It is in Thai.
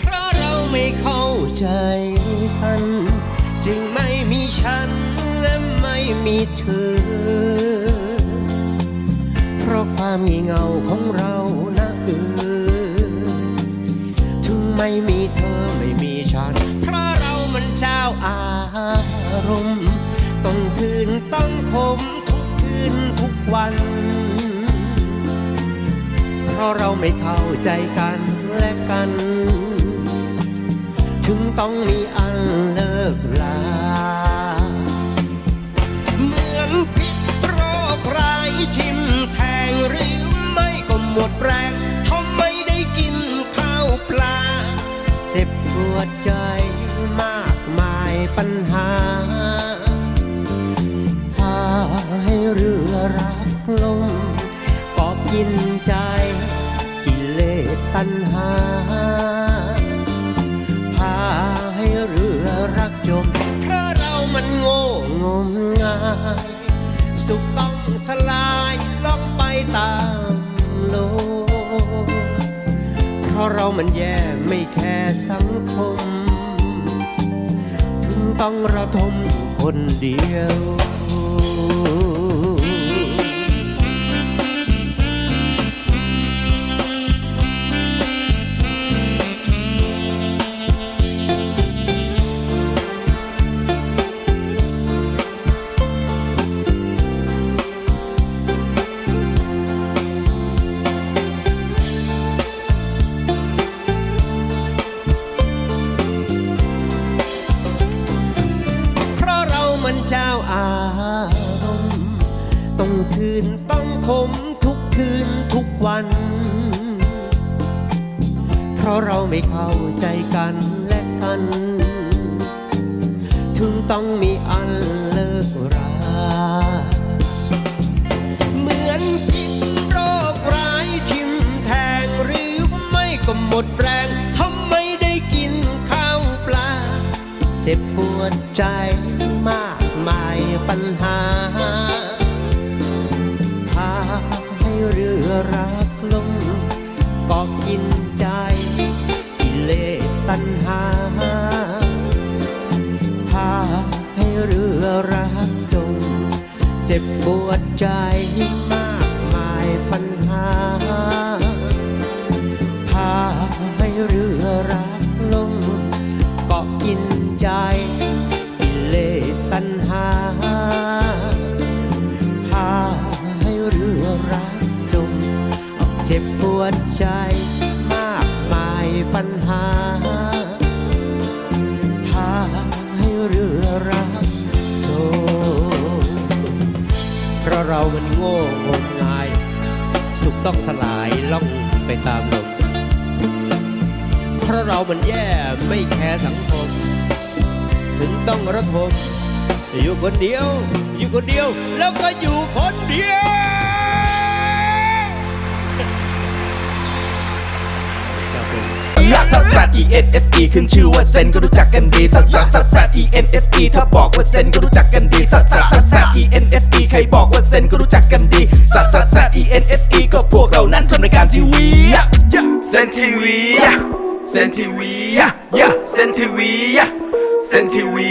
เพราะเราไม่เข้าใจกัน จึงไม่มีฉันและไม่มีเธอ มงี่เงาของเรานะเออถึงไม่มีเธอไม่มีฉัน เพราะเรามันเจ้าอารมณ์ต้องคืนต้องคมทุกคืนทุกวัน เพราะเราไม่เข้าใจกันและกัน ถึงต้องมีอันเลิก ปัญหา พาให้เรือรักลมก็กินใจ กิเลสตัณหา พาให้เรือรักจมเพราะเรามันโง่งมงายสุขต้องสลายล่องไปตามโลกเพราะเรามันแย่ไม่แค่สังคม ต้องระทมอยู่คนเดียว ต้องคืนต้องคมทุกคืนทุกวัน เพราะเราไม่เข้าใจกันและกัน ถึงต้องมีอันเลิกราเหมือนพิษโรคร้ายทิมแทงหรือไม่ก็หมดแรงทำไมได้กินข้าวปลา เจ็บปวดใจ รักลมก็กินใจกิเลสตัณหาพาให้เรือรักจมเจ็บปวดใจมากมายปัญหาพาให้เรือรักลมเกาะกินใจกิเลสตัณหาพาให้เรือรัก เราเรามันโง่งมงาย สุขต้องสลายล่องไปตามลมเพราะเรามันแย่ไม่แคร์สังคม ถึงต้องระทมอยู่คนเดียว อยู่คนเดียว แล้วก็อยู่คนเดียวลักซัสซัส E N S E ขึ้นชื่อว่าเซนก็รู้จักกันดีซัสซัสซัสซัส E N S E ถ้าบอกว่าเซนก็รู้จักกันดีซัสซัสซัสซัส E N S E ใครบอก E N S E ก็พวกเรานั้นทำรายการทีวีเซนทีวีเซนทีวีเซนทีวีเซนทีวี